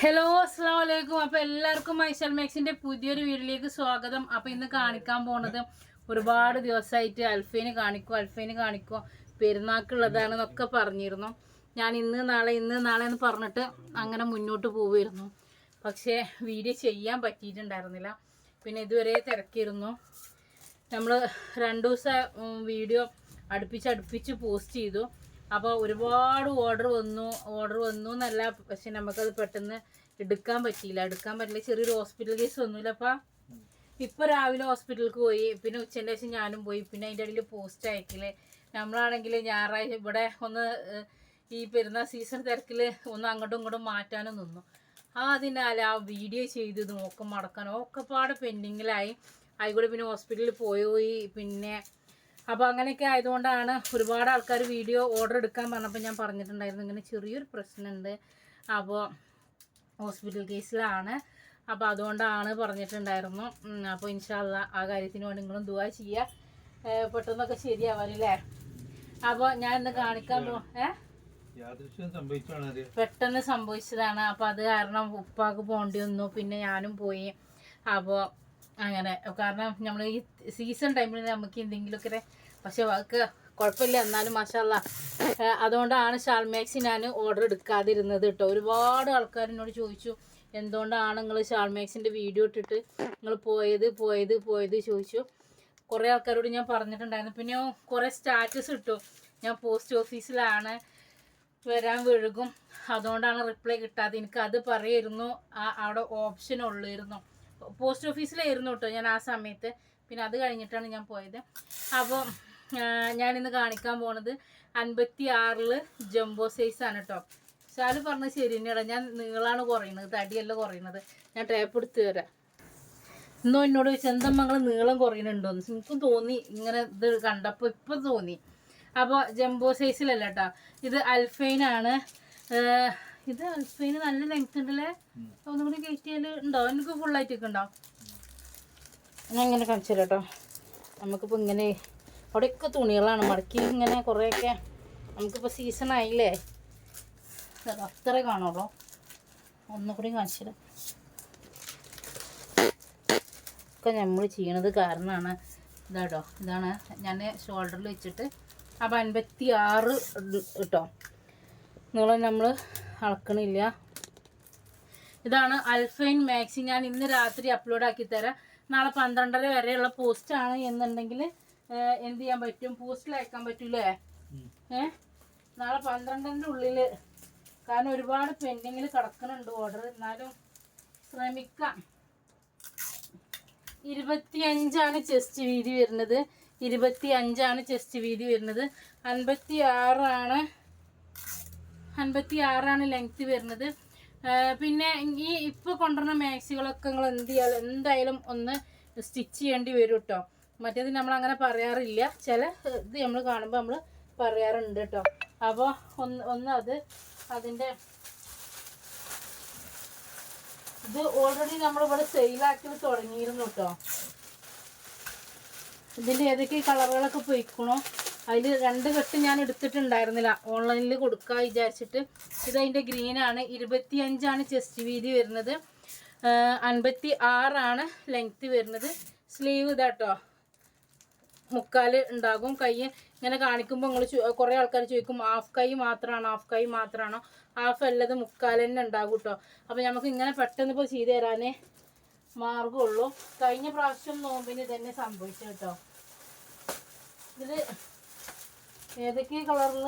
Hello അസ്സാം വലൈക്കും അപ്പൊ എല്ലാവർക്കും മൈസൽ മാക്സിന്റെ പുതിയൊരു വീഡിയോയിലേക്ക് സ്വാഗതം. അപ്പൊ ഇന്ന് കാണിക്കാൻ പോണത് ഒരുപാട് ദിവസമായിട്ട് അൽഫേന് കാണിക്കും അൽഫേന് കാണിക്കും. പെരുന്നാക്കുള്ളതാണെന്നൊക്കെ പറഞ്ഞിരുന്നു. ഞാൻ ഇന്ന് നാളെ ഇന്ന് നാളെ എന്ന് പറഞ്ഞിട്ട് അങ്ങനെ മുന്നോട്ട് പോവുമായിരുന്നു പക്ഷേ വീഡിയോ ചെയ്യാൻ പറ്റിയിട്ടുണ്ടായിരുന്നില്ല. പിന്നെ ഇതുവരെ തിരക്കിയിരുന്നു. നമ്മൾ രണ്ട് ദിവസം വീഡിയോ അടുപ്പിച്ച് അടുപ്പിച്ച് പോസ്റ്റ് ചെയ്തു. അപ്പോൾ ഒരുപാട് ഓർഡർ വന്നു ഓർഡർ വന്നു എന്നല്ല പക്ഷെ നമുക്കത് പെട്ടെന്ന് എടുക്കാൻ പറ്റിയില്ല. എടുക്കാൻ പറ്റില്ല. ചെറിയൊരു ഹോസ്പിറ്റൽ കേസ് വന്നില്ല അപ്പം ഇപ്പം രാവിലെ ഹോസ്പിറ്റലിലേക്ക് പോയി പിന്നെ ഉച്ചന്റെ ശേഷം ഞാനും പോയി. പിന്നെ അതിന്റെ ഇടയിൽ പോസ്റ്റ് അയക്കൽ. നമ്മളാണെങ്കിൽ ഞായറാഴ്ച ഇവിടെ ഒന്ന് ഈ പെരുന്നാൾ സീസൺ തിരക്കിൽ ഒന്ന് അങ്ങോട്ടും ഇങ്ങോട്ടും മാറ്റാനും നിന്നു. അതിനാൽ ആ വീഡിയോ ചെയ്ത് നോക്കം മടക്കാനും ഒക്കെ പാടെ പെൻഡിങ്ങിലായി ആയിക്കൂടെ പിന്നെ ഹോസ്പിറ്റലിൽ പോയി. പിന്നെ അപ്പോൾ അങ്ങനെയൊക്കെ ആയതുകൊണ്ടാണ് ഒരുപാട് ആൾക്കാർ വീഡിയോ ഓർഡർ എടുക്കാൻ പറഞ്ഞപ്പോൾ ഞാൻ പറഞ്ഞിട്ടുണ്ടായിരുന്നു ഇങ്ങനെ ചെറിയൊരു പ്രശ്നമുണ്ട് അപ്പോൾ ഹോസ്പിറ്റൽ കേസിലാണ് അപ്പോൾ അതുകൊണ്ടാണ് പറഞ്ഞിട്ടുണ്ടായിരുന്നു. അപ്പോൾ ഇൻഷാല്ല ആ കാര്യത്തിന് വേണ്ടി നിങ്ങളും ദുവാ ചെയ്യുക പെട്ടെന്നൊക്കെ ശരിയാവാനല്ലേ അപ്പോൾ ഞാൻ ഇന്ന് കാണിക്കാൻ പോ ഏ? പെട്ടെന്ന് സംഭവിച്ചതാണ്. അപ്പോൾ അത് കാരണം ഉപ്പാക്ക് പോകേണ്ടി വന്നു. പിന്നെ ഞാനും പോയി. അപ്പോൾ അങ്ങനെ. കാരണം നമ്മൾ ഈ സീസൺ ടൈമിൽ നമുക്ക് എന്തെങ്കിലുമൊക്കെ പക്ഷെ അവർക്ക് കുഴപ്പമില്ല. എന്നാലും മാഷാല്ല അതുകൊണ്ടാണ് ഷാൾമാക്സ് ഞാൻ ഓർഡർ എടുക്കാതിരുന്നത് കേട്ടോ. ഒരുപാട് ആൾക്കാർ എന്നോട് ചോദിച്ചു എന്തുകൊണ്ടാണ് നിങ്ങൾ ഷാൾമാക്സിന്റെ വീഡിയോ ഇട്ടിട്ട് നിങ്ങൾ പോയത് പോയത് പോയത്? ചോദിച്ചു. കുറേ ആൾക്കാരോട് ഞാൻ പറഞ്ഞിട്ടുണ്ടായിരുന്നു. പിന്നെ കുറേ സ്റ്റാറ്റസ് ഇട്ടു. ഞാൻ പോസ്റ്റ് ഓഫീസിലാണ് വരാൻ വഴുകും. അതുകൊണ്ടാണ് റിപ്ലൈ കിട്ടാതെ എനിക്ക് അത് പറയായിരുന്നു. ആ അവിടെ ഓപ്ഷൻ ഉള്ളായിരുന്നു. പോസ്റ്റ് ഓഫീസിലായിരുന്നു കേട്ടോ ഞാൻ ആ സമയത്ത്. പിന്നെ അത് കഴിഞ്ഞിട്ടാണ് ഞാൻ പോയത്. അപ്പോൾ ഞാനിന്ന് കാണിക്കാൻ പോണത് അൻപത്തി ആറിൽ ജംബോ സൈസാണ് കേട്ടോ. ശാലു പറഞ്ഞത് ശരി തന്നെയാണ് ഞാൻ നീളാണ് കുറയുന്നത് തടിയല്ല കുറയുന്നത്. ഞാൻ ടേപ്പ് എടുത്ത് തരാം. ഇന്നോ എന്നോട് ചോദിച്ചു എന്തമ്മങ്ങൾ നീളം കുറയുന്നുണ്ടോന്ന്? എനിക്കും തോന്നി ഇങ്ങനെ ഇത് കണ്ടപ്പോൾ ഇപ്പം തോന്നി. അപ്പോൾ ജംബോ സൈസിലല്ല കേട്ടോ. ഇത് അൽഫൈനാണ്. ഇത് അൽഫൈന് നല്ല ലെങ്ത് ഉണ്ടല്ലേ? ഒന്നും കൂടി കയറ്റിയാൽ ഉണ്ടോ? എനിക്ക് ഫുള്ളായിട്ടൊക്കെ ഉണ്ടോ? ഞാൻ ഇങ്ങനെ കാണിച്ചു കേട്ടോ നമുക്കിപ്പോൾ ഇങ്ങനെ അവിടെയൊക്കെ തുണികളാണ്. മടക്കി ഇങ്ങനെ കുറേയൊക്കെ നമുക്കിപ്പോൾ സീസൺ ആയില്ലേ? അത്ര അത്രേ കാണുള്ളൂ. ഒന്നുകൂടി കാണിച്ചു തരാം. ഒക്കെ നമ്മൾ ചെയ്യണത് കാരണമാണ് ഇതാട്ടോ ഇതാണ് ഞാൻ ഷോൾഡറിൽ വെച്ചിട്ട് അപ്പം അൻപത്തി ആറ് കേട്ടോ നീളം നമ്മൾ അളക്കണില്ല. ഇതാണ് അൽഫൈൻ മാക്സി. ഞാൻ ഇന്ന് രാത്രി അപ്ലോഡ് ആക്കി തരാം. നാളെ പന്ത്രണ്ടര വരെയുള്ള പോസ്റ്റാണ് എന്നുണ്ടെങ്കിൽ എന്ത് ചെയ്യാൻ പറ്റും? പോസ്റ്റിൽ അയക്കാൻ പറ്റൂലേ? ഏ? നാളെ പന്ത്രണ്ടിന്റെ ഉള്ളിൽ കാരണം ഒരുപാട് പെൻഡിങ്ങിൽ കിടക്കുന്നുണ്ട് ഓർഡർ എന്നാലും ശ്രമിക്കാം. ഇരുപത്തി അഞ്ചാണ് ചെസ്റ്റ് വീതി വരുന്നത്. ഇരുപത്തി അഞ്ചാണ് ചെസ്റ്റ് വീതി വരുന്നത്. അൻപത്തി ആറാണ് അൻപത്തി ആറാണ് ലെങ്ത് വരുന്നത് പിന്നെ ഈ ഇപ്പോൾ കൊണ്ടുവരുന്ന മാക്സികളൊക്കെ നിങ്ങൾ എന്ത് ചെയ്യാ എന്തായാലും ഒന്ന് സ്റ്റിച്ച് ചെയ്യേണ്ടി വരും കേട്ടോ മറ്റേത് നമ്മൾ അങ്ങനെ പറയാറില്ല. ചില ഇത് നമ്മൾ കാണുമ്പോൾ നമ്മൾ പറയാറുണ്ട് കേട്ടോ അപ്പോൾ ഒന്ന് ഒന്ന് അത് അതിന്റെ ഇത് ഓൾറെഡി നമ്മളിവിടെ സെയിലാക്കി തുടങ്ങിയിരുന്നു കേട്ടോ ഇതിന്റെ ഏതൊക്കെ കളറുകളൊക്കെ പോയിക്കണോ? അതിൽ രണ്ട് കെട്ട് ഞാൻ എടുത്തിട്ടുണ്ടായിരുന്നില്ല. ഓൺലൈനിൽ കൊടുക്കാൻ വിചാരിച്ചിട്ട്. അതിന്റെ ഗ്രീനാണ്. ഇരുപത്തിയഞ്ചാണ് ചെസ്റ്റ് വീതി വരുന്നത്. അൻപത്തി ആറാണ് ലെങ്ത്ത് വരുന്നത്. സ്ലീവ് ഇതാട്ടോ. മുക്കാൽ ഉണ്ടാകും. കൈ ഇങ്ങനെ കാണിക്കുമ്പോൾ നിങ്ങൾ കുറേ ആൾക്കാർ ചോദിക്കും ഹാഫ് കൈ മാത്രമാണോ ഹാഫ് കൈ മാത്രമാണോ ഹാഫ് അല്ലത് മുക്കാൽ തന്നെ ഉണ്ടാകും കേട്ടോ അപ്പോൾ നമുക്ക് ഇങ്ങനെ പെട്ടെന്ന് ഇപ്പോൾ ചെയ്തു തരാനേ മാർഗമുള്ളൂ കഴിഞ്ഞ പ്രാവശ്യം നോമ്പിന് തന്നെ സംഭവിച്ചു കേട്ടോ ഇത് ഏതൊക്കെ കളറിൽ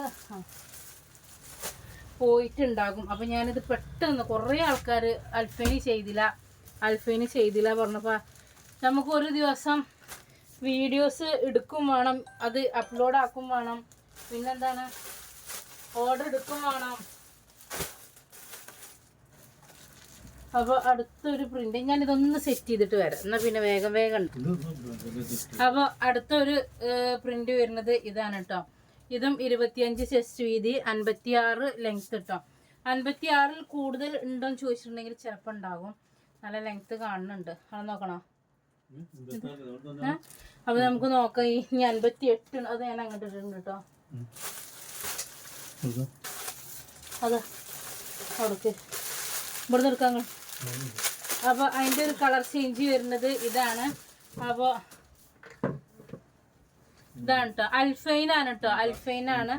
പോയിട്ടുണ്ടാകും. അപ്പം ഞാനിത് പെട്ടെന്ന് കുറേ ആൾക്കാർ അൽഫേനി ചെയ്തില്ല. അൽഫേനി ചെയ്തില്ല പറഞ്ഞപ്പോൾ നമുക്ക് ഒരു ദിവസം വീഡിയോസ് എടുക്കും വേണം അത് അപ്ലോഡ് ആക്കും വേണം. പിന്നെന്താണ്? ഓർഡർ എടുക്കും വേണം. അപ്പോൾ അടുത്തൊരു പ്രിന്റ് ഞാൻ ഇതൊന്ന് സെറ്റ് ചെയ്തിട്ട് വരാം. എന്നാൽ പിന്നെ വേഗം വേഗം അപ്പോൾ അടുത്തൊരു പ്രിന്റ് വരുന്നത് ഇതാണ് കേട്ടോ ഇതും ഇരുപത്തിയഞ്ച് ചെസ്റ്റ് വീതി അൻപത്തി ആറ് ലെങ്ത് കേട്ടോ അൻപത്തി ആറിൽ കൂടുതൽ ഉണ്ടോന്ന് ചോദിച്ചിട്ടുണ്ടെങ്കിൽ ചിലപ്പോൾ ഉണ്ടാകും. നല്ല ലെങ്ത് കാണുന്നുണ്ട്. അത് നോക്കണോ? അപ്പൊ നമുക്ക് നോക്കാം. ഈ ഇനി അൻപത്തി എട്ട് അത് ഞാൻ അങ്ങോട്ട് ഇട്ടിട്ടുണ്ട് കേട്ടോ അതാ അവിടേക്ക്. ഇവിടെ നിർക്കാങ്ങ അപ്പോൾ അതിന്റെ ഒരു കളർ ചേഞ്ച് വരുന്നത് ഇതാണ്. അപ്പോൾ ഇതാണ് കേട്ടോ അൽഫൈൻ ആണ് കേട്ടോ അൽഫൈൻ ആണ്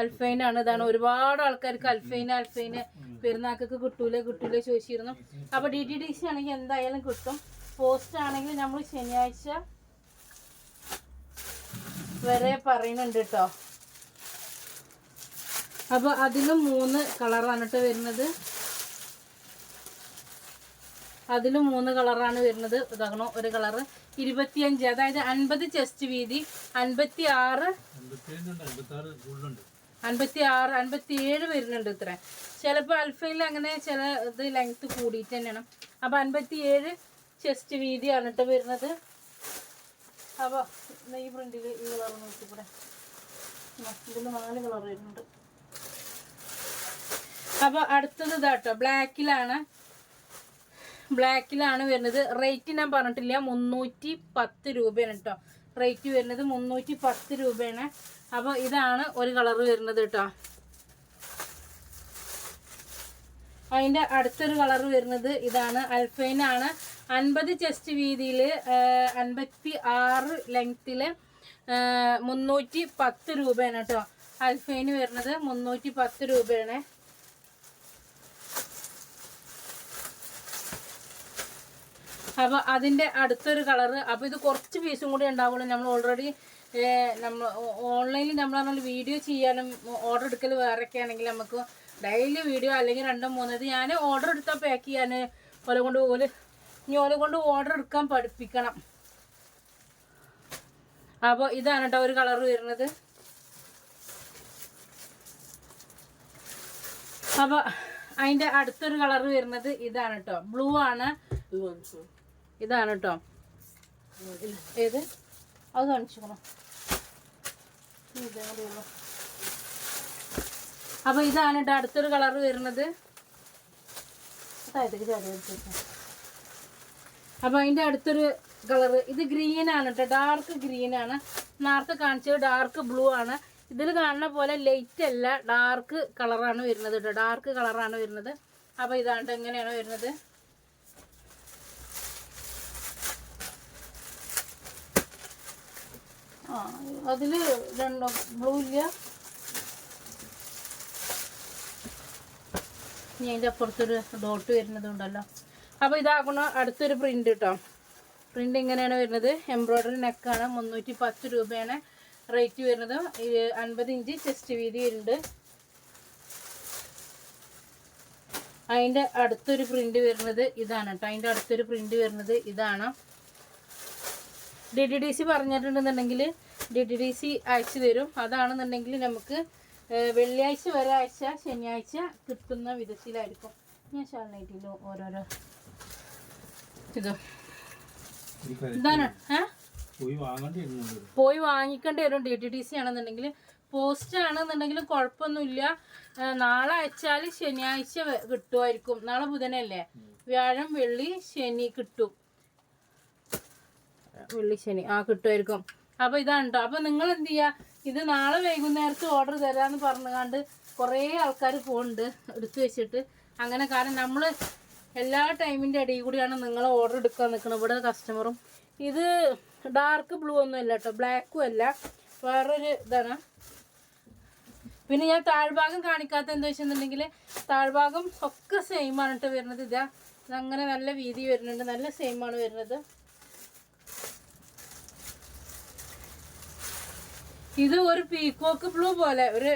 അൽഫൈൻ ആണ് ഇതാണ് ഒരുപാട് ആൾക്കാർക്ക് അൽഫൈൻ അൽഫൈൻ പെരുന്നാക്കൊക്കെ കിട്ടൂലേ കിട്ടൂലേ ചോദിച്ചിരുന്നു. അപ്പോൾ ഡി ടി ഡി സി ആണെങ്കിൽ എന്തായാലും കിട്ടും. പോസ്റ്റ് ആണെങ്കിൽ നമ്മൾ ശനിയാഴ്ച വരെ പറയുന്നുണ്ട് കേട്ടോ അപ്പോൾ അതിലും മൂന്ന് കളറാണ് കേട്ടോ വരുന്നത്. അതിലും മൂന്ന് കളറാണ് വരുന്നത്. ഇതാകണോ ഒരു കളറ്. ഇരുപത്തിയഞ്ച് അതായത് അൻപത് ചെസ്റ്റ് വീതി അൻപത്തി ആറ് അൻപത്തി ആറ് അൻപത്തി ഏഴ് വരുന്നുണ്ട് ഇത്ര. ചിലപ്പോൾ അൽഫയിൽ അങ്ങനെ ചില ഇത് ലെങ്ത് കൂടിയിട്ട് തന്നെയാണ്. അപ്പോൾ അൻപത്തി ഏഴ് ചെസ്റ്റ് വീതിയാണ് കേട്ടോ വരുന്നത്. അപ്പോൾ ഈ പ്രിന്റിൽ ഈ കളർ നോക്കിക്കൂടെ? ഇതിൽ നാല് കളർ വരുന്നുണ്ട്. അപ്പോൾ അടുത്തത് ഇതാട്ടോ ബ്ലാക്കിലാണ് ബ്ലാക്കിലാണ് വരുന്നത്. റേറ്റ് ഞാൻ പറഞ്ഞിട്ടില്ല. മുന്നൂറ്റി പത്ത് രൂപയാണ് കേട്ടോ. റേറ്റ് വരുന്നത് മുന്നൂറ്റി പത്ത് രൂപയാണ്. അപ്പോൾ ഇതാണ് ഒരു കളർ വരുന്നത് കേട്ടോ. അതിന്റെ അടുത്തൊരു കളർ വരുന്നത് ഇതാണ്. അൽഫൈനാണ്. അൻപത് ചെസ്റ്റ് വീതിയിൽ അൻപത്തി ആറ് ലെങ്ത്തിൽ മുന്നൂറ്റി പത്ത് രൂപയാണ് കേട്ടോ. അൽഫൈന് വരുന്നത് മുന്നൂറ്റി പത്ത് രൂപയാണ്. അപ്പോൾ അതിന്റെ അടുത്തൊരു കളറ് അപ്പോൾ ഇത് കുറച്ച് പീസും കൂടി ഉണ്ടാവുള്ളൂ. നമ്മൾ ഓൾറെഡി നമ്മൾ ഓൺലൈനിൽ നമ്മൾ വീഡിയോ ചെയ്യാനും ഓർഡർ എടുക്കൽ വേറെയൊക്കെ ആണെങ്കിൽ നമുക്ക് ഡെയിലി വീഡിയോ അല്ലെങ്കിൽ രണ്ടോ മൂന്നോ ഇത് ഞാൻ ഓർഡർ എടുത്താൽ പാക്ക് ചെയ്യാൻ. ഓല കൊണ്ട് ഓൽ ഇനി ഓല കൊണ്ട് ഓർഡർ എടുക്കാൻ പഠിപ്പിക്കണം. അപ്പോൾ ഇതാണ് കേട്ടോ ഒരു കളർ വരുന്നത്. അപ്പോൾ അതിന്റെ അടുത്തൊരു കളർ വരുന്നത് ഇതാണ് കേട്ടോ ബ്ലൂ ആണ്. ഇതാണ് കേട്ടോ. ഏത്? അത് കാണിച്ചോളാം അപ്പൊ ഇതാണ് കേട്ടോ അടുത്തൊരു കളർ വരുന്നത്. താഴത്തേക്ക് ചാടി വെച്ചേക്കാം. അപ്പൊ അതിന്റെ അടുത്തൊരു കളർ ഇത് ഗ്രീൻ ആണ് കേട്ടോ. ഡാർക്ക് ഗ്രീൻ ആണ്. നേരത്തെ കാണിച്ചത് ഡാർക്ക് ബ്ലൂ ആണ്. ഇതിൽ കാണുന്ന പോലെ ലൈറ്റ് അല്ല ഡാർക്ക് കളറാണ് വരുന്നത് കേട്ടോ. ഡാർക്ക് കളറാണ് വരുന്നത്. അപ്പൊ ഇതാണ്ട് എങ്ങനെയാണ് വരുന്നത്? ആ അതിൽ രണ്ടോ ബ്ലൂ ഇല്ല. ഇനി അതിന്റെ അപ്പുറത്തൊരു ഡോട്ട് വരുന്നതുണ്ടല്ലോ അപ്പോൾ ഇതാക്കണ അടുത്തൊരു പ്രിന്റ് കേട്ടോ പ്രിന്റ് ഇങ്ങനെയാണ് വരുന്നത്. എംബ്രോയ്ഡറി നെക്കാണ് മുന്നൂറ്റി പത്ത് രൂപയാണ് റേറ്റ് വരുന്നത്. അൻപത് ഇഞ്ച് ചെസ്റ്റ് വീതി വരുന്നുണ്ട് അതിന്റെ അടുത്തൊരു പ്രിന്റ് വരുന്നത് ഇതാണ് കേട്ടോ അതിന്റെ അടുത്തൊരു പ്രിന്റ് വരുന്നത് ഇതാണ്. ഡി ഡി ഡി സി പറഞ്ഞിട്ടുണ്ടെന്നുണ്ടെങ്കിൽ ഡി ടി ഡി സി അയച്ചു തരും. അതാണെന്നുണ്ടെങ്കിൽ നമുക്ക് വെള്ളിയാഴ്ച ഒരാഴ്ച ശനിയാഴ്ച കിട്ടുന്ന വിധത്തിലായിരിക്കും. ഞാൻ ഷാളിനായിട്ടില്ലോ ഓരോരോ ഇത്. ഇതാണ് പോയി വാങ്ങിക്കേണ്ടി വരും ഡി ടി ഡി സി ആണെന്നുണ്ടെങ്കിൽ. പോസ്റ്റ് ആണെന്നുണ്ടെങ്കിൽ കുഴപ്പമൊന്നുമില്ല. നാളെ അയച്ചാൽ ശനിയാഴ്ച കിട്ടുമായിരിക്കും. നാളെ ബുധനല്ലേ? വ്യാഴം വെള്ളി ശനി കിട്ടും. വെള്ളി ശനി. ആ കിട്ടുമായിരിക്കും. അപ്പൊ ഇതാണ് അപ്പൊ നിങ്ങൾ എന്ത് ചെയ്യാ? ഇത് നാളെ വൈകുന്നേരത്ത് ഓർഡർ തരാന്ന് പറഞ്ഞുകൊണ്ട് കുറേ ആൾക്കാർ പോകുന്നുണ്ട് എടുത്തു വെച്ചിട്ട്. അങ്ങനെ കാരണം നമ്മൾ എല്ലാ ടൈമിന്റെ ഇടയിൽ കൂടിയാണ് നിങ്ങൾ ഓർഡർ എടുക്കാൻ നിൽക്കുന്നത് ഇവിടെ കസ്റ്റമറും ഇത് ഡാർക്ക് ബ്ലൂ ഒന്നും അല്ല കേട്ടോ ബ്ലാക്കും അല്ല. വേറൊരു ഇതാണ്. പിന്നെ ഞാൻ താഴ്ഭാഗം കാണിക്കാത്ത എന്താ വെച്ചിട്ടുണ്ടെങ്കിൽ താഴ്ഭാഗം ഒക്കെ സെയിം ആണ് കേട്ടോ വരുന്നത്. ഇതാ. അങ്ങനെ നല്ല വീതി വരുന്നുണ്ട്. നല്ല സെയിം ആണ് വരുന്നത്. ഇത് ഒരു പീക്കോക്ക് ബ്ലൂ പോലെ ഒരു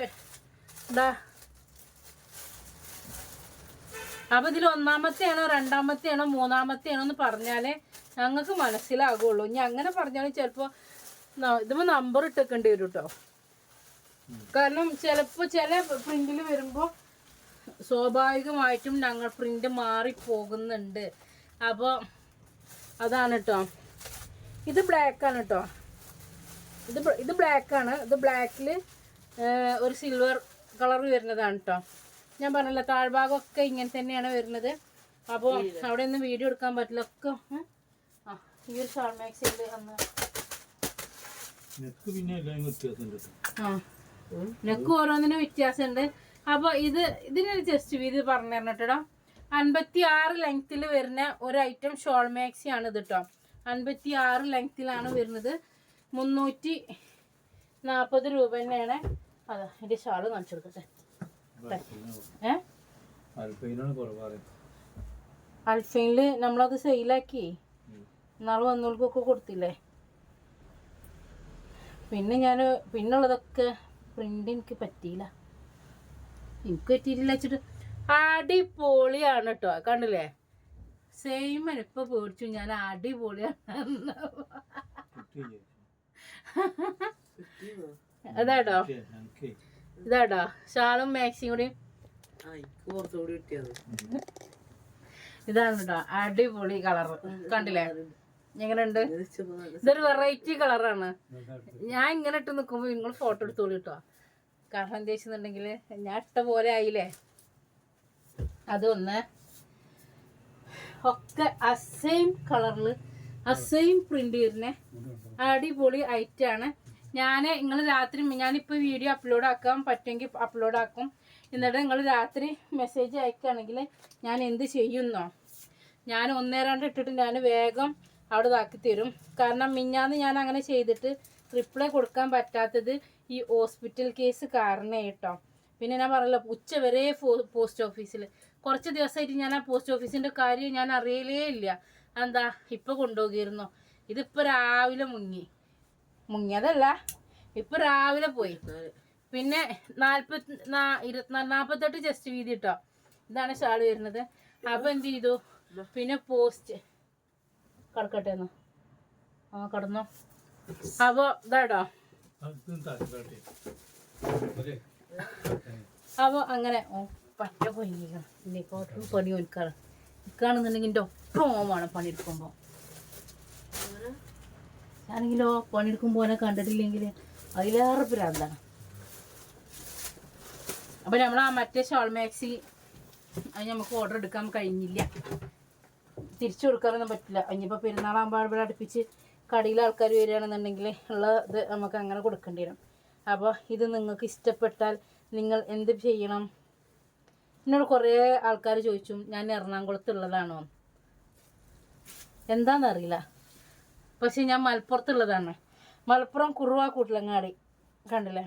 എന്താ അപ്പൊ ഇതിൽ ഒന്നാമത്തെയാണോ രണ്ടാമത്തെയാണോ മൂന്നാമത്തെയാണോ എന്ന് പറഞ്ഞാലേ ഞങ്ങൾക്ക് മനസ്സിലാകുള്ളൂ ഇനി അങ്ങനെ പറഞ്ഞാൽ ചിലപ്പോൾ ഇത് നമ്പർ ഇട്ടേക്കേണ്ടി വരും കേട്ടോ കാരണം ചിലപ്പോൾ ചില പ്രിന്റിൽ വരുമ്പോൾ സ്വാഭാവികമായിട്ടും ഞങ്ങൾ പ്രിന്റ് മാറി പോകുന്നുണ്ട് അപ്പോൾ അതാണ് കേട്ടോ ഇത് ബ്ലാക്ക് ആണ് കേട്ടോ ഇത് ഇത് ബ്ലാക്ക് ആണ്. ഇത് ബ്ലാക്കിൽ ഒരു സിൽവർ കളർ വരുന്നതാണ് കേട്ടോ ഞാൻ പറഞ്ഞല്ലോ താഴ്ഭാഗമൊക്കെ ഇങ്ങനെ തന്നെയാണ് വരുന്നത്. അപ്പോൾ അവിടെ ഒന്നും വീഡിയോ എടുക്കാൻ പറ്റില്ല. ഒക്കെ ആ ഈ ഒരു ഷോൾ മാക്സിൽ ഒന്ന് നെക്ക്. ആ. ഓരോന്നിനും വ്യത്യാസമുണ്ട്. അപ്പോൾ ഇത് ഇതിനൊരു ജസ്റ്റ് വീതി പറഞ്ഞു തരണം കേട്ടോ അൻപത്തി ആറ് ലെങ്ത്തിൽ വരുന്ന ഒരു ഐറ്റം ഷോൾ മാക്സി ആണ് ഇത് കേട്ടോ അൻപത്തി ആറ് ലെങ്ത്തിലാണ് വരുന്നത്. മുന്നൂറ്റി നാൽപ്പത് രൂപ തന്നെയാണ്. അതാ എന്റെ ഷാൾ കാണിച്ചു കൊടുക്കട്ടെ. അൽഫൈനിൽ നമ്മളത് സെയിലാക്കി. നാളെ വന്നവർക്കൊക്കെ കൊടുത്തില്ലേ? പിന്നെ ഞാൻ പിന്നുള്ളതൊക്കെ പ്രിന്റ് എനിക്ക് പറ്റിയില്ല. എനിക്ക് പറ്റിയിട്ടില്ല വെച്ചിട്ട് അടിപൊളിയാണ് കേട്ടോ കണ്ടില്ലേ? സെയിം ഇപ്പൊ പേടിച്ചു. ഞാൻ അടിപൊളിയാണ്. അതാട്ടോ ഇതാടോ? ഇതാട്ടോ ഷാളും മാക്സിയും കൂടി. ഇതാണ് കേട്ടോ അടിപൊളി കളർ കണ്ടില്ലേ? എങ്ങനെയുണ്ട്? ഇതൊരു വെറൈറ്റി കളറാണ്. ഞാൻ ഇങ്ങനെ ഇട്ട് നിൽക്കുമ്പോൾ നിങ്ങൾ ഫോട്ടോ എടുത്തോളൂ കേട്ടോ കാരണം എന്താ വെച്ചെന്നുണ്ടെങ്കിൽ ഞാൻ ഇട്ട പോലെ ആയില്ലേ? അതൊന്ന് ഒക്കെ അസെയിം കളറിൽ അസെയിം പ്രിന്റ് വരുന്നേ അടിപൊളി ആണ്. ഞാൻ നിങ്ങൾ രാത്രി ഞാനിപ്പോൾ വീഡിയോ അപ്ലോഡ് ആക്കാൻ പറ്റുമെങ്കിൽ അപ്ലോഡ് ആക്കും. എന്നിട്ട് നിങ്ങൾ രാത്രി മെസ്സേജ് അയക്കുകയാണെങ്കിൽ ഞാൻ എന്ത് ചെയ്യുന്നോ? ഞാൻ ഒന്നേ രണ്ട് ഇട്ടിട്ട് ഞാൻ വേഗം അവിടെ ഇതാക്കി തരും. കാരണം മിഞ്ഞാന്ന് ഞാൻ അങ്ങനെ ചെയ്തിട്ട് റിപ്ലൈ കൊടുക്കാൻ പറ്റാത്തത് ഈ ഹോസ്പിറ്റൽ കേസ് കാരണേ കേട്ടോ പിന്നെ ഞാൻ പറയല്ലോ ഉച്ച വരെ പോസ്റ്റ് ഓഫീസിൽ കുറച്ച് ദിവസമായിട്ട് ഞാൻ ആ പോസ്റ്റ് ഓഫീസിന്റെ കാര്യം ഞാൻ അറിയലേ ഇല്ല. എന്താ ഇപ്പൊ കൊണ്ടുപോകിയിരുന്നു ഇതിപ്പോൾ രാവിലെ മുങ്ങി. മുങ്ങിയതല്ല. ഇപ്പൊ രാവിലെ പോയി. പിന്നെ നാൽപ്പത്തി നാ- ഇരുപത്തിനാല് നാൽപ്പത്തെട്ട് ചെസ്റ്റ് വീതി കേട്ടോ ഇതാണ് ഷാൾ വരുന്നത്. അപ്പോൾ എന്ത് ചെയ്തു? പിന്നെ പോസ്റ്റ് കടക്കട്ടെ ആ കടന്നോ. അപ്പോൾ ഇതാട്ടോ അപ്പോൾ അങ്ങനെ പറ്റ പോയി പണി ഒരുക്കാറ് നിൽക്കുകയാണെന്നുണ്ടെങ്കിൽ ഓമാണ് പണിയെടുക്കുമ്പോൾ ആണെങ്കിലോ പണിയെടുക്കുമ്പോൾ ഓനെ കണ്ടിട്ടില്ലെങ്കിൽ അതിലേറെ പ്രാന്താണ്. അപ്പോൾ നമ്മൾ ആ മറ്റേ ഷോൾ മാക്സി അത് നമുക്ക് ഓർഡർ എടുക്കാൻ കഴിഞ്ഞില്ല. തിരിച്ചു കൊടുക്കാനൊന്നും പറ്റില്ല. ഇനിയിപ്പോൾ പെരുന്നാളാകുമ്പോൾ ഇവിടെ അടുപ്പിച്ച് കടയിൽ ആൾക്കാർ വരികയാണെന്നുണ്ടെങ്കിൽ ഉള്ള ഇത് നമുക്ക് അങ്ങനെ കൊടുക്കേണ്ടി വരും. അപ്പോൾ ഇത് നിങ്ങൾക്ക് ഇഷ്ടപ്പെട്ടാൽ നിങ്ങൾ എന്ത് ചെയ്യണം? എന്നോട് കുറേ ആൾക്കാർ ചോദിച്ചു. ഞാൻ എറണാകുളത്തുള്ളതാണോ? എന്താണെന്നറിയില്ല പക്ഷെ ഞാൻ മലപ്പുറത്തുള്ളതാണ്. മലപ്പുറം കുറുവ കൂട്ടിലങ്ങാടി. കണ്ടില്ലേ?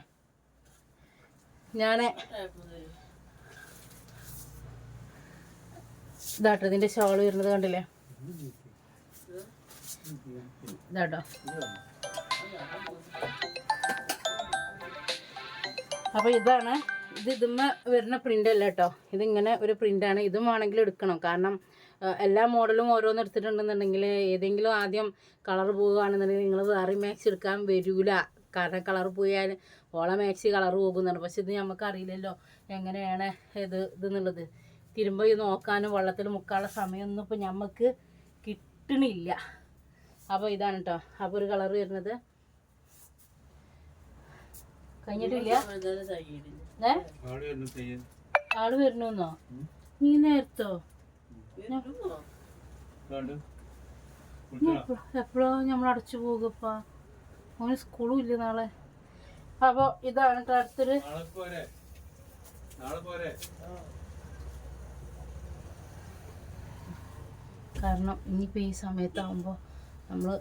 ഞാൻ ഇതാട്ടോ ഷോൾ വരുന്നത് കണ്ടില്ലേ? ഇതാട്ടോ. അപ്പോൾ ഇതാണ്. ഇത് ഇതുമ്മ വരുന്ന പ്രിന്റ് അല്ല കേട്ടോ. ഇതിങ്ങനെ ഒരു പ്രിന്റാണ് ഇതും വേണമെങ്കിൽ എടുക്കണം. കാരണം എല്ലാ മോഡലും ഓരോന്ന് എടുത്തിട്ടുണ്ടെന്നുണ്ടെങ്കിൽ ഏതെങ്കിലും ആദ്യം കളർ പോവുകയാണെന്നുണ്ടെങ്കിൽ നിങ്ങൾ വേറെ മാച്ച് എടുക്കാൻ വരില്ല കാരണം കളർ പോയാൽ ഓളെ മാക്സി കളർ പോകുന്നുണ്ട് പക്ഷെ ഇത് നമുക്ക് അറിയില്ലല്ലോ എങ്ങനെയാണ് ഇത് ഇതെന്നുള്ളത്. തിരുമ്പോ ഇത് നോക്കാനും വെള്ളത്തിൽ മുക്കാനുള്ള സമയമൊന്നും ഇപ്പം നമുക്ക് കിട്ടണില്ല. അപ്പോൾ ഇതാണ് കേട്ടോ അപ്പോൾ ഒരു കളർ വരുന്നത്. കഴിഞ്ഞിട്ടില്ല? ആൾ വരണമെന്നോ നീ നേരത്തോ? എപ്പോഴോ നമ്മൾ അടച്ചു പോകുപ്പാ അവന് സ്കൂളും ഇല്ല നാളെ. അപ്പൊ ഇതാണ് അടുത്തൊരു കാരണം ഇനിയിപ്പോൾ ഈ സമയത്താകുമ്പോൾ നമ്മൾ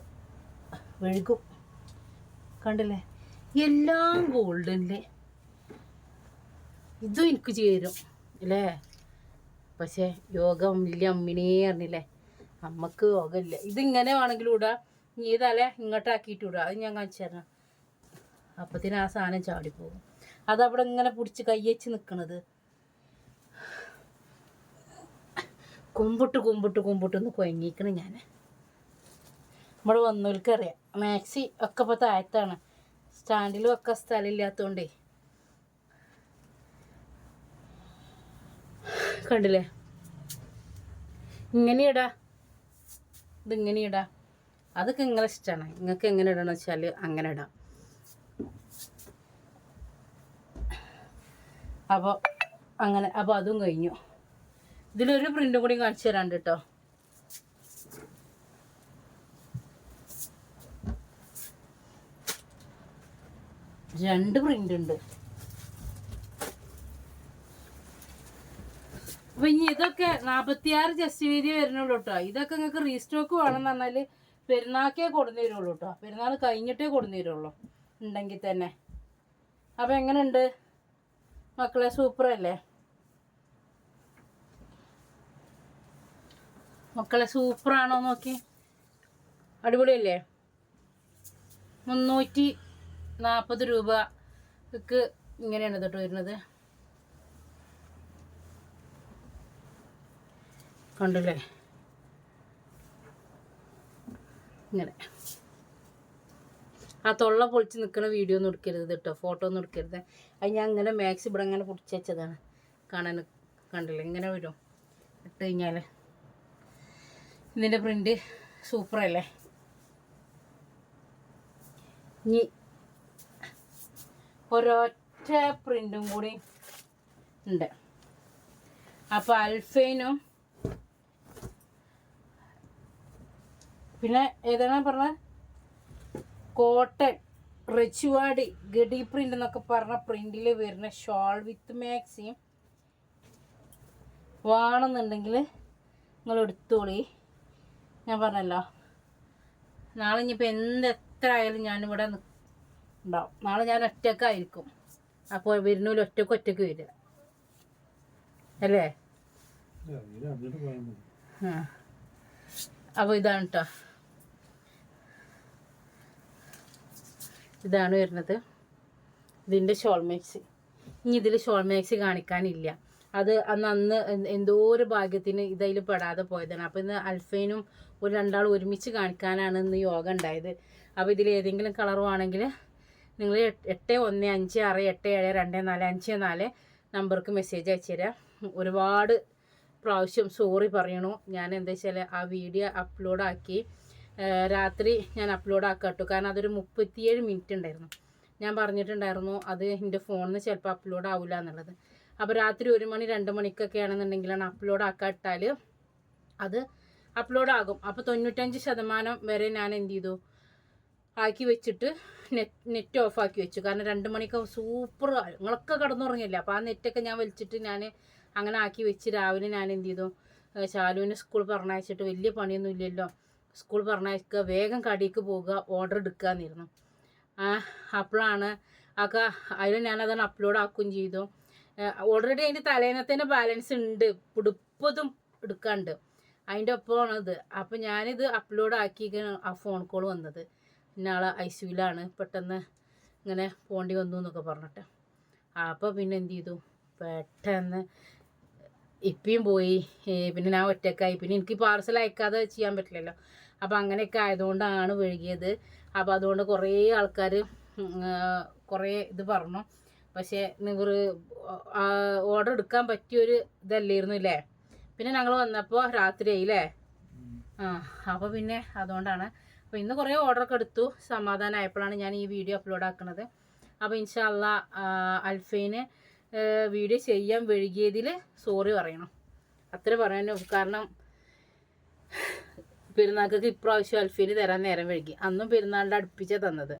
വെഴുകും. കണ്ടില്ലേ? എല്ലാം ഗോൾഡനിലെ ഇതും എനിക്ക് ചേരും. അല്ലേ? പക്ഷേ യോഗം ഇല്ല അമ്മിനേ അറിഞ്ഞില്ലേ അമ്മയ്ക്ക് യോഗമില്ല ഇതിങ്ങനെ വേണമെങ്കിലും ഇടാം. നീ തല ഇങ്ങോട്ടാക്കിയിട്ട് ഇടുക അത് ഞാൻ കാണിച്ചു തരണം അപ്പത്തിന് ആ സാധനം ചാടിപ്പോകും. അതവിടെ ഇങ്ങനെ പിടിച്ച് കയ്യച്ച് നിൽക്കണത് കുമ്പിട്ട് കുമ്പിട്ട് കുമ്പിട്ട് ഒന്ന് കൊയങ്ങിക്കണം ഞാൻ നമ്മൾ വന്നവർക്കറിയാം മാക്സി ഒക്കെ ഇപ്പോൾ താഴത്താണ്. സ്റ്റാൻഡിലും ഒക്കെ സ്ഥലമില്ലാത്തതുകൊണ്ടേ കണ്ടില്ലേ? ഇങ്ങനെ ഇടാ ഇതിങ്ങനെ ഇടാ അതൊക്കെ നിങ്ങളെ ഇഷ്ടമാണ് നിങ്ങൾക്ക് എങ്ങനെ ഇടണമെന്ന് വെച്ചാൽ അങ്ങനെ ഇടാം. അപ്പോൾ അങ്ങനെ അപ്പോൾ അതും കഴിഞ്ഞു. ഇതിലൊരു പ്രിന്റും കൂടി കാണിച്ചു തരാണ്ട് കേട്ടോ രണ്ട് പ്രിന്റ് ഉണ്ട് അപ്പൊ ഇനി ഇതൊക്കെ നാപ്പത്തിയാറ് ജസ്റ്റ് വീതി വരുന്നുള്ളൂ കേട്ടോ ഇതൊക്കെ നിങ്ങൾക്ക് റീസ്റ്റോക്ക് വേണമെന്ന് പറഞ്ഞാൽ പെരുന്നാക്കേ കൊടുന്നു തരുള്ളൂ കേട്ടോ പെരുന്നാൾ കഴിഞ്ഞിട്ടേ കൊടുന്നു തരുള്ളൂ ഉണ്ടെങ്കിൽ തന്നെ. അപ്പൊ എങ്ങനെയുണ്ട്? മക്കളെ സൂപ്പർ അല്ലേ? മക്കളെ സൂപ്പറാണോ നോക്കി. അടിപൊളിയല്ലേ? മുന്നൂറ്റി നാൽപ്പത് രൂപക്ക് ഇങ്ങനെയാണ് കേട്ടോ വരുന്നത്. കണ്ടില്ലേ? ഇങ്ങനെ. ആ തൊള്ള പൊളിച്ച് നിൽക്കുന്ന വീഡിയോ ഒന്നും എടുക്കരുത് കേട്ടോ ഫോട്ടോ ഒന്നും എടുക്കരുത്. അത് ഞാൻ ഇങ്ങനെ മാക്സ് ഇവിടെ ഇങ്ങനെ പൊടിച്ച് വെച്ചതാണ്. കാണാൻ കണ്ടില്ല? ഇങ്ങനെ വരും. ഇട്ട് കഴിഞ്ഞാൽ ഇതിന്റെ പ്രിന്റ് സൂപ്പറല്ലേ ഇനി ഒരൊറ്റ പ്രിന്റും കൂടി ഉണ്ട്. അപ്പോൾ അൽഫൈനും പിന്നെ ഏതാണ് പറഞ്ഞ? കോട്ടൺ റിച്ചുവാടി ഗഡി പ്രിന്റ് എന്നൊക്കെ പറഞ്ഞ പ്രിന്റിൽ വരുന്ന ഷോൾ വിത്ത് മാക്സിയും വേണമെന്നുണ്ടെങ്കിൽ നിങ്ങൾ എടുത്തോളി. ഞാൻ പറഞ്ഞല്ലോ. നാളെ ഇനിയിപ്പോൾ എന്ത് എത്ര ആയാലും ഞാനിവിടെ ഉണ്ടാവും. നാളെ ഞാൻ ഒറ്റക്കായിരിക്കും. അപ്പോൾ വരുന്നൂല ഒറ്റയ്ക്ക് ഒറ്റയ്ക്ക് വരിക. അല്ലേ? ആ. അപ്പോൾ ഇതാണ് കേട്ടോ ഇതാണ് വരുന്നത്. ഇതിന്റെ ഷോൾ മാക്സി ഇനി ഇതിൽ ഷോൾ മാക്സി കാണിക്കാനില്ല. അത് അന്ന് അന്ന് എന്തോ ഒരു ഭാഗ്യത്തിന് ഇതതിൽ പെടാതെ പോയതാണ്. അപ്പോൾ ഇന്ന് അൽഫൈനും ഒരു രണ്ടാൾ ഒരുമിച്ച് കാണിക്കാനാണ് ഇന്ന് യോഗ ഉണ്ടായത്. അപ്പോൾ ഇതിൽ ഏതെങ്കിലും കളർ വേണമെങ്കിൽ നിങ്ങൾ എട്ട് ഒന്ന് അഞ്ച് ആറ് എട്ട് ഏഴ് രണ്ട് നാല് അഞ്ച് നാല് നമ്പർക്ക് മെസ്സേജ് അയച്ചുതരാം ഒരുപാട് പ്രാവശ്യം സോറി പറയണു. ഞാൻ എന്താ വെച്ചാൽ ആ വീഡിയോ അപ്ലോഡ് ആക്കി ആ, രാത്രി ഞാൻ അപ്ലോഡ് ആക്കാം കേട്ടോ കാരണം അതൊരു മുപ്പത്തിയേഴ് മിനിറ്റ് ഉണ്ടായിരുന്നു. ഞാൻ പറഞ്ഞിട്ടുണ്ടായിരുന്നു അത് എന്റെ ഫോണിൽ ചിലപ്പോൾ അപ്ലോഡ് ആവില്ല എന്നുള്ളത്. അപ്പോൾ രാത്രി ഒരു മണി രണ്ട് മണിക്കൊക്കെ ആണെന്നുണ്ടെങ്കിലാണ് അപ്ലോഡ് ആക്കാൻ ഇട്ടാൽ അത് അപ്ലോഡ് ആകും. അപ്പോൾ തൊണ്ണൂറ്റഞ്ച് ശതമാനം വരെ ഞാൻ എന്ത് ചെയ്തു? ആക്കി വെച്ചിട്ട് നെറ്റ് നെറ്റ് ഓഫ് ആക്കി വെച്ചു. കാരണം രണ്ട് മണിക്ക് സൂപ്പർ നിങ്ങളൊക്കെ കിടന്നുറങ്ങില്ല അപ്പോൾ ആ നെറ്റൊക്കെ ഞാൻ വലിച്ചിട്ട് ഞാൻ അങ്ങനെ ആക്കി വെച്ച് രാവിലെ ഞാൻ എന്ത് ചെയ്തു? ശാലുവിനെ സ്കൂൾ പറഞ്ഞയച്ചിട്ട് വലിയ പണിയൊന്നും ഇല്ലല്ലോ. സ്കൂൾ പറഞ്ഞയക്കുക വേഗം കടിക്ക് പോവുക ഓർഡർ എടുക്കാന്നിരുന്നു. ആ അപ്പോഴാണ് ഒക്കെ അതിൽ ഞാനതാണ് അപ്ലോഡ് ആക്കുകയും ചെയ്തു. ഓൾറെഡി അതിന്റെ തലേന്നത്തേന്റെ ബാലൻസ് ഉണ്ട് പുടുപ്പതും എടുക്കാണ്ട്. അതിന്റെ ഒപ്പമാണ് ഇത്. അപ്പം ഞാനിത് അപ്ലോഡ് ആക്കി ആ ഫോൺ കോൾ വന്നത്. ഇന്നാളെ ഐ സിയുലാണ് പെട്ടെന്ന് ഇങ്ങനെ പോണ്ടി വന്നു എന്നൊക്കെ പറഞ്ഞിട്ട്. അപ്പോൾ പിന്നെ എന്ത് ചെയ്തു? പെട്ടെന്ന് ഇപ്പിയും പോയി. പിന്നെ ഞാൻ ഒറ്റക്കായി. പിന്നെ എനിക്ക് പാർസൽ അയക്കാതെ ചെയ്യാൻ പറ്റില്ലല്ലോ. അപ്പോൾ അങ്ങനെയൊക്കെ ആയതുകൊണ്ടാണ് വഴുകിയത് അപ്പോൾ അതുകൊണ്ട് കുറേ ആൾക്കാർ കുറേ ഇത് പറഞ്ഞു. പക്ഷേ നിങ്ങൾ ഓർഡർ എടുക്കാൻ പറ്റിയൊരു ഇതല്ലായിരുന്നു അല്ലേ പിന്നെ ഞങ്ങൾ വന്നപ്പോൾ രാത്രിയായി ആ അപ്പോൾ പിന്നെ അതുകൊണ്ടാണ്. അപ്പോൾ ഇന്ന് കുറേ ഓർഡറൊക്കെ എടുത്തു. സമാധാനമായപ്പോഴാണ് ഞാൻ ഈ വീഡിയോ അപ്ലോഡ് ആക്കുന്നത് അപ്പോൾ ഇൻഷാല്ല അൽഫൈന് വീഡിയോ ചെയ്യാൻ വൈകിയതിൽ സോറി പറയണം. അത്ര പറയാനോ കാരണം പെരുന്നാൾക്ക് ഇപ്രാവശ്യം അൽഫീന് തരാൻ നേരം വൈകി. അന്നും പെരുന്നാളിന്റെ അടുപ്പിച്ചാണ് തന്നത്.